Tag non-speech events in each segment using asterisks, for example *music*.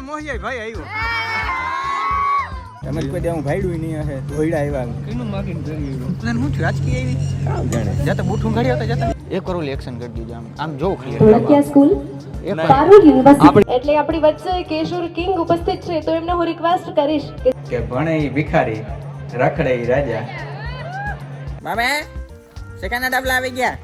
બચ્ચેનું મોહિયાઈ ભાઈ આવ્યો તમે કોઈ દે હું ભાઈડું નહીં હશે. ધોઈડા આવ્યા કેનું માગીને કરી તને શું થયું? રાજકીય આવી? કામ જાણે. જતા બૂટ ઊંઘાડી આવતા જતા એક કરોડ એક્શન કરી દીધું આમ. આમ જો ધોળકિયા સ્કૂલ પારુલ યુનિવર્સિટી એટલે આપણી વચ્ચે કેશોર કિંગ ઉપસ્થિત છે તો એમને હું રિક્વેસ્ટ કરીશ કે ભણે ભિખારી રખડે રાજા. મામે સેકન્ડ ડબલા આવી ગયા?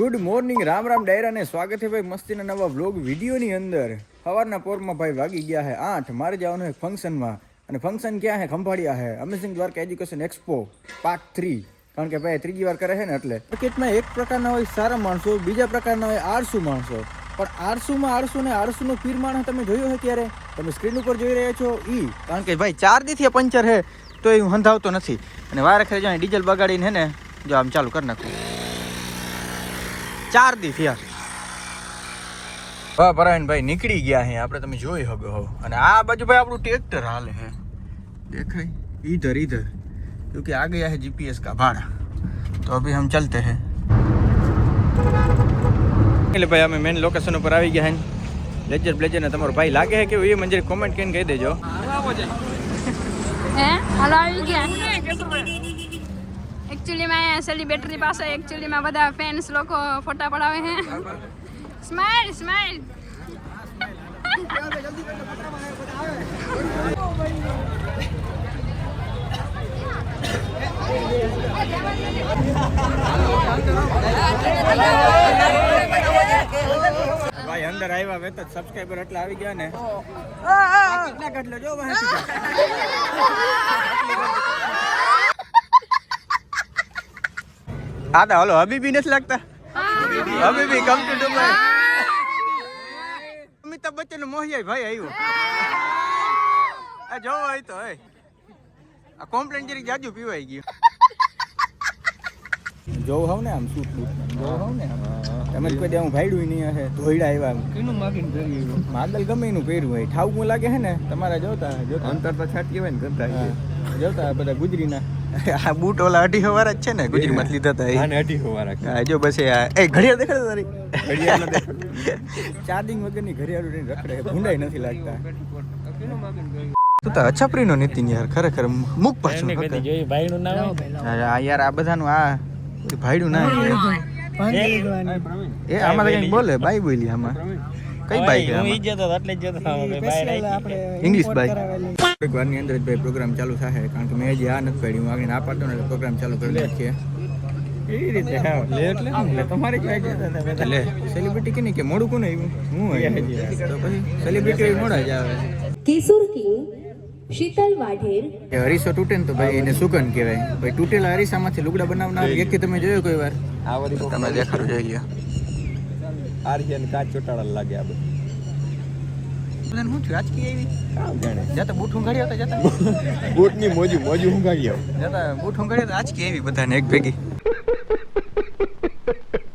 ગુડ મોર્નિંગ રામ રામ ડાયરા ને સ્વાગત છે ભાઈ મસ્તીના નવા વ્લોગ વિડીયોની અંદર. સવારના પોરમાં ભાઈ વાગી ગયા છે આઠ. મારે જવાનું છે ફંક્શનમાં. અને ફંક્શન ક્યાં છે ખંભાળિયા છે amazing Dwarka education expo part three. કારણ કે ભાઈ ત્રીજી વાર કરે છે ને એટલે. ક્રિકેટમાં એક પ્રકારના હોય સારા માણસો, બીજા પ્રકારના હોય આળસુ માણસો. પણ આળસુમાં આળસુ ને આળસુનો પીર માણસ તમે જોયો છે ત્યારે તમે સ્ક્રીન ઉપર જોઈ રહ્યા છો ઈ. કારણ કે ભાઈ ચાર દીથી પંચર હે તો એ હું હંધાવતો નથી. અને વારે ખરે જાણે ડીઝલ બગાડીને હે ને, જો આમ ચાલુ કરી નાખું. ચાર દી થયા હા પરાયણભાઈ નીકળી ગયા હે આપણે તમે જોઈ શકો હો અને આ બાજુ ભાઈ આપણું ટ્રેક્ટર હાલે હે દેખાય इधर इधर क्योंकि आ गया है जीपीएस का भाड़ा तो अभी हम चलते हैं એટલે ભાઈ અમે મેન લોકેશન ઉપર આવી ગયા હે લેજર બ્લેજર ને તમારો ભાઈ લાગે છે કે એ મંજિર કોમેન્ટ કરીને કહી દેજો હે હાલો આવી ગયા એકચ્યુઅલીમાં સેલિબ્રિટી પાસે એકચ્યુઅલીમાં બધા ફેન્સ લોકો ફોટા પડાવે છે સ્માઈલ સ્માઈલ ભાઈ અંદર આવ્યા વેત જ સબસ્ક્રાઇબર એટલે આવી ગયા ને કેટલા કાઢલો જો વાંચી હા તો હલો હબીબી નથી લાગતા હબીબી કમ ટુ દુબઈ અમિતાભ બચ્ચનનું મોહિયાઈ ભાઈ આવ્યો. આ જોવો હોય તો એ. આ કોમ્પ્લેન જરી જાજુ પીવાઈ ગયું. જોવ હોવ ને આમ સૂટ બૂટ. જોવ હોવ ને તમે કોઈ દે હું ભાઈડું નહીં હશે ધોઈડા આવ્યા કીનું માગીને કરી માદલ ગમે એનું પહેર્યું હોય ઠાવું લાગે છે ને તમારા જોતા જોતા. અંતર તો છાટકી હોય ને ગંધા જોતા બધા ગુજરીના. આ બૂટ ઓલા અઢી હવાર જ છે ને ગુજરાત લીધા હતા એ. અઢી હવાર હા જો બસ એ એ ઘડિયાળ દેખાડો તારી. *laughs* ચાર્જિંગ વગરની ઘડિયાળ રખડે ભૂંડાઈ નથી લાગતા. તું તો અછપરી નો નીતિન યાર ખરેખર મુક પાછું આ યાર આ બધાનું આ ભાઈડું ના એ આમાં તો બોલે. બાઈ બોલી આમાં. કઈ બાઈ આપણે ઇંગ્લિશ બાઈક એક વારની અંદર જ ભાઈ પ્રોગ્રામ ચાલુ થાય કારણ કે મેં જે આ નથી પાડ્યું આગળ ના પાડતો ને પ્રોગ્રામ ચાલુ કરી નાખીએ. એવી રીતે હા. લે એટલે. એટલે તમારે ક્યાં જતા લે સેલિબ્રિટી કે નહીં કે મોડું કોને આવ્યું? હું આવ્યું. તો પછી સેલિબ્રિટી મોડા જ આવે. કેશોર કિંગ શીતલ વાઢેર. હરીસો તૂટે ને તો ભાઈ એને સુગંધ કહેવાય. ભાઈ તૂટેલા હરીસામાંથી લુગડા બનાવનાર વ્યક્તિ તમે જોયો કોઈ વાર? તમે દેખાડો જોઈ લ્યો. આર્યન કાચ ચોટાડા લાગે આ બધું શું થયું રાજકીય આવી કામ જાણે? જતા બૂટ ઊંઘાડી આવતા જતા બૂટની મોજી મોજી ઊંઘાડી આવ. જતા બૂટ ઊંઘાડી તો આજકી આવી બધાને એક ભેગી.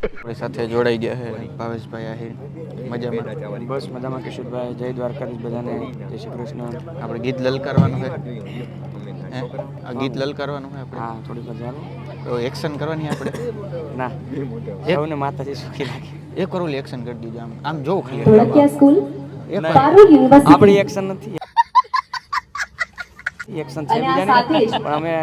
આપણી સાથે જોડાઈ ગયા છે ભાવેશભાઈ આહિર. મજામાં? બસ મજામાં કિશોરભાઈ જય દ્વારકાધીશ બધાને. જય શ્રી કૃષ્ણ. આપણે ગીત લલકારવાનું છે. આ ગીત લલકારવાનું છે આપણે? હા થોડીક વાર ચાલો તો એક્શન કરવાની આપણે? ના. સૌને માતાજી સુખી રાખે. એક કરોડ એક્શન કરી દીધું આમ. આમ જો ખાલી ધોળકિયા સ્કૂલ? એક પારુલ યુનિવર્સિટી આપણી એક્શન નથી. એક્શન છે બીજાની પણ અમે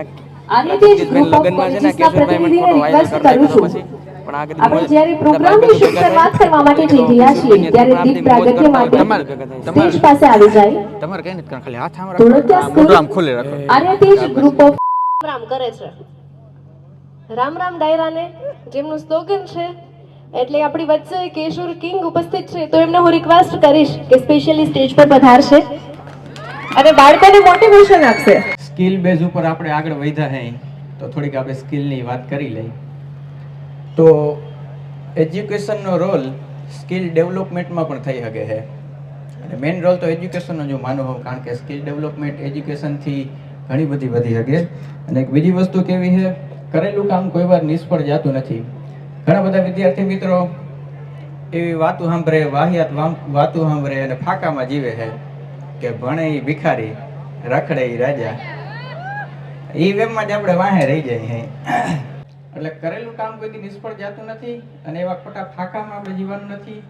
આને તે ગ્રુપ ઓફ લગ્નમાં છે ને કેશોરભાઈ મને ફોટો વાયરલ રિક્વેસ્ટ કરતા કરું છું. પછી. આપણે જ્યારે પ્રોગ્રામની શરૂઆત કરવા માટે જઈ રહ્યા છીએ ત્યારે દીપ પ્રાગટ્ય માટે સ્ટેજ પાસે આવી જાય. તમારે કઈ નથી ખાલી હાથ આમ રાખો મોઢું આમ ખુલ્લે રાખો. આર્ય તેજ ગ્રુપ ઓફ રામ કરે છે. રામ રામ ડાયરાને જેમનું સ્લોગન છે એટલે આપણી વચ્ચે કેશોર કિંગ ઉપસ્થિત છે, તો એમને હું રિક્વેસ્ટ કરીશ કે સ્પેશિયલી સ્ટેજ પર પધારશે. અને બાળકોને મોટિવેશન આપશે. સ્કિલ બેઝ ઉપર આપણે આગળ વધ્યા હે, તો થોડીક આપણે સ્કિલની વાત કરી લઈ તો એજ્યુકેશનનો રોલ સ્કિલ ડેવલપમેન્ટમાં પણ થઈ શકે છે. અને મેઇન રોલ તો એજ્યુકેશનનો જો માનો હોઉં કારણ કે સ્કિલ ડેવલપમેન્ટ એજ્યુકેશનથી ઘણી બધી વધી શકે. અને એક બીજી વસ્તુ કેવી છે, કરેલું કામ કોઈ વાર નિષ્ફળ જતું નથી. ઘણા બધા વિદ્યાર્થી મિત્રો એવી વાતો સાંભળે, વાહિયાત વાતો સાંભળે અને ફાકામાં જીવે છે કે ભણે એ ભિખારી, રખડે એ રાજા. એ વેમમાં જ આપણે વાહે રહી જાય હે એટલે કરેલું કામ કોઈ નિષ્ફળ જતું નથી અને એવા ખોટા ફાંકામાં આપણે જીવવાનું નથી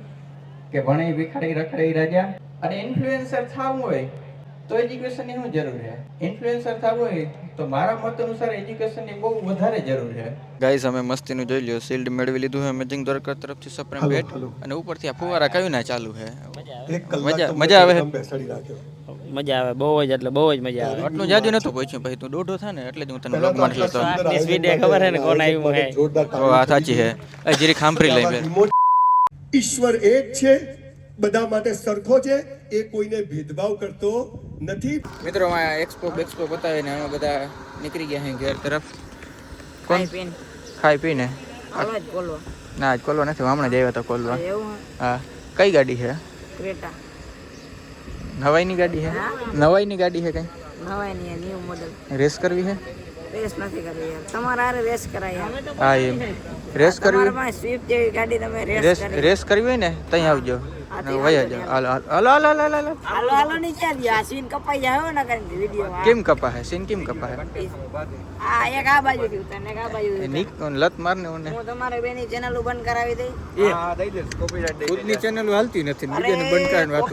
કે ભણે ભિખારી, રખડે રાજા. અને ઇન્ફ્લુએન્સર થવું હોય તો એજ્યુકેશનની શું જરૂર છે? ઇન્ફ્લુએન્સર થવું હોય તો મારા મત અનુસાર એજ્યુકેશનની બહુ વધારે જરૂર છે. ગાઈસ અમે મસ્તીનું જોઈ લ્યો શિલ્ડ મેળવી લીધું છે મેજિંગ દ્વારકા તરફથી સપ્રેમ બેટ અને ઉપરથી આ ફુવારા કયું ના ચાલુ છે? મજા મજા આવે મજા આવે બહુ જ એટલે બહુ જ મજા આવે. આટલું જાજુ નતું પૂછ્યું ભાઈ તું દોઢો થાય ને એટલે જ હું તને બ્લોગમાં લેતો. ની સ્પીડ ખબર હે ને કોણ આવ્યું હે ઓ આ સાચી હે એ જીરી ખાંભરી લઈ બે ઈશ્વર એક છે બધા માટે સરખો છે એ કોઈને ભેદભાવ કરતો નથી. મિત્રો આ એક્સપો બેક્સપો બતાવીને અમે બધા નીકળી ગયા અહીં ઘેર તરફ. કોણ? ખાઈ પીને. ના આજ કોલવા નથી હમણાં જ આવ્યા તો કોલવા. હા કઈ ગાડી છે? ક્રેટા. નવાઈની ગાડી છે? નવાઈની ગાડી છે કઈ? નવાઈની ન્યુ મોડલ રેસ કરવી છે? રેસ નથી કરવી યાર. તમારે હારે રેસ કરાય હા એમ. રેસ કરવી? સ્વિફ્ટ જેવી ગાડી તમે રેસ રેસ રેસ કરવી હોય ને ત્યાં આવજો. કેમ કપા હે સીન કેમ કપા હે આ એક આ બાજુ ને એક આ બાજુ લત માર હું તમારે બેની ચેનલ બંધ કરાવી દઈ હા દઈ નથી બીજાને બંધ કરાવીને વાત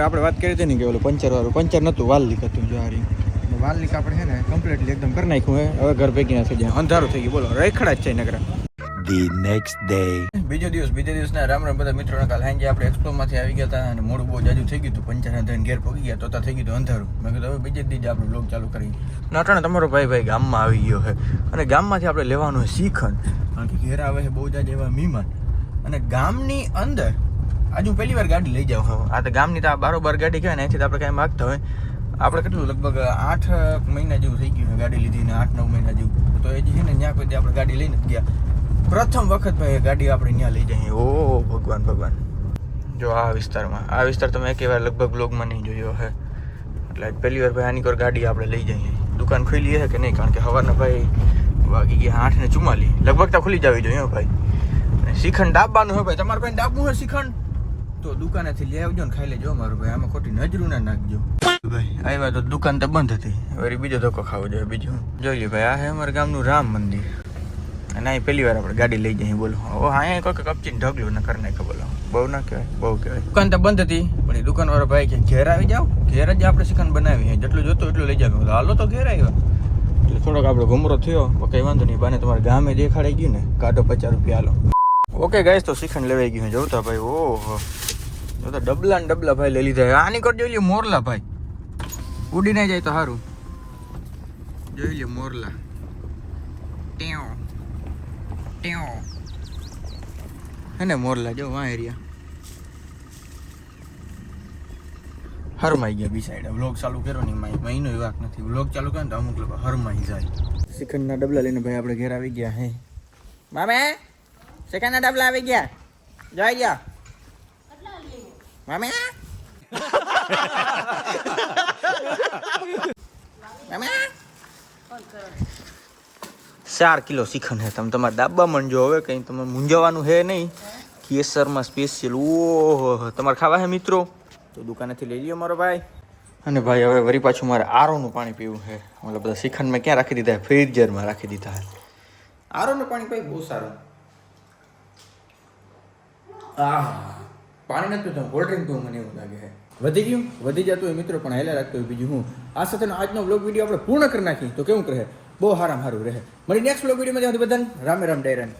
આપણે વાત કરી હતી ને કે પંચર વાળું પંચર નતું વાલ લીધું જો આ રહ્યું લીક આપણે છે ને કમ્પ્લીટલી એકદમ કરી નાખ્યું હે હવે ઘર ભેગી ના થઈ જાય. અંધારું થઈ ગયું. બોલો રેખડા જ છે નકરા ધી નેક્સ્ટ ડે બીજો દિવસ બીજા દિવસના રામ રામ બધા મિત્રોના કાલ સાંજે આપણે એક્સપ્લોમાંથી આવી ગયા હતા અને મોડું બહુ જાજુ થઈ ગયું હતું. પંચાયત ધન ઘેર પગી ગયા તો તો થઈ ગયું અંધારું. મેં કીધું હવે બીજે દિવસ આપણે બ્લોગ ચાલુ કરી નાટણ તમારો ભાઈ ભાઈ ગામમાં આવી ગયો છે. અને ગામમાંથી આપણે લેવાનું છે શ્રીખંડ કારણ કે ઘેર આવે છે બહુ જાજ એવા મહેમાન. અને ગામની અંદર આજુ પહેલી વાર ગાડી લઈ જાવ આ તો ગામની તો આ બારોબાર ગાડી કહેવાય ને અહીંથી આપણે કાંઈ માગતા હોય. આપણે કેટલું લગભગ આઠ મહિના જેવું થઈ ગયું ગાડી લીધી ને આઠ નવ મહિના જેવું. તો એ જે છે ને, ત્યાં કોઈ આપણે ગાડી લઈને ગયા. પ્રથમ વખત ભાઈ ગાડી આપણે ત્યાં લઈ જઈએ ઓ, ભગવાન ભગવાન. જો આ વિસ્તારમાં, આ વિસ્તાર તમે એક વાર લગભગ બ્લોગમાં નહીં જોયો હે. એટલે પહેલી વાર ભાઈ આની કોર ગાડી આપણે લઈ જઈએ. દુકાન ખુલી હે કે નહીં? કારણ કે હવાના ભાઈ વાગી ગયા આઠ ને ચુમ્માલી લગભગ તો ખુલી જવી જોઈએ ભાઈ. અને શ્રીખંડ ડાબવાનું હોય ભાઈ. તમારે પાસે ડાબવું હોય શ્રીખંડ તો દુકાનેથી લઈ આવજો ને ખાઈ લેજો મારું ભાઈ. આમાં ખોટી નજરું ના નાખજો. ભાઈ આવ્યા તો દુકાન તો બંધ હતી. વળી બીજો ધક્કો ખાવો જોઈએ બીજું. જોઈ લે ભાઈ આ છે અમારા ગામનું રામ મંદિર. અને અહીં પહેલી વાર આપણે ગાડી લઈ જઈએ બોલો. ઓ હા અહીંયા કોઈ કપચીને ઢગલું ને કરી નાખે બોલો. બહુ ના કહેવાય બહુ કહેવાય. દુકાન તો બંધ હતી પણ એ દુકાનવાળો ભાઈ કે ઘેર આવી જાઓ ઘેર જ આપણે ચિકન બનાવી જેટલું જોતું એટલું લઈ જાવ હાલો તો ઘેર આવ્યા. એટલે થોડોક આપણો ઘુમરો થયો. કંઈ વાંધો નહીં બાને તમારે ગામે દેખાડાઈ ગયું ને કાઢો પચાસ રૂપિયા હાલો. ઓકે ગાઈસ તો શ્રીખંડ લેવાઈ ગયું જોતા ભાઈ, ઓહો. જોતા ડબલા ને ડબલા ભાઈ લઈ લીધા આની કર જોઈ લ્યો, મોરલા ભાઈ. ઉડી ના જાય તો સારું જોઈ લ્યો, મોરલા. ટેવ ટેવ હે ને મોરલા, જો વાં એરિયા હરમાઈ ગયા બી સાઈડ વ્લોગ ચાલુ કર્યો નહીં માઈ મહિનો વાક નથી. વ્લોગ ચાલુ કર્યો ને તો અમુક લોકો હરમાઈ જાય. શ્રીખંડના ડબલા લઈને ભાઈ આપણે ઘેર આવી ગયા હે. મામે! શ્રીખંડના ડબલા આવી ગયા જોઈ ગયા મામે મામે ચાર કિલો શ્રીખંડ હે. તમે તમારે ડાબા મંજો હવે કંઈ તમે મૂંઝવાનું હે નહીં. કેસરમાં સ્પેશિયલ ઓહો તમારે ખાવા હે મિત્રો? તો દુકાનેથી લઈ લ્યો મારો ભાઈ. અને ભાઈ હવે વરી પાછું મારે આરોનું પાણી પીવું છે મતલબ બધા શ્રીખંડ મેં ક્યાં રાખી દીધા ફ્રીજરમાં રાખી દીધા હે. આરોનું પાણી ભાઈ બહુ સારું. આહ, પાણી નથી પીતો કોલ્ડ ડ્રિંક પીવું મને એવું લાગે. છે વધી ગયું? વધી જતું હોય મિત્રો, પણ હેલા રાખતો હોય બીજું હું. આ સાથેનો આજનો બ્લોગ વીડિયો આપણે પૂર્ણ કરી નાખીએ. તો કેવું કહે? બહુ હારામ સારું રહે. મળી નેક્સ્ટ બ્લોગ વિડીયોમાં જ્યાં બધાને રામે રામ ડાયરાન.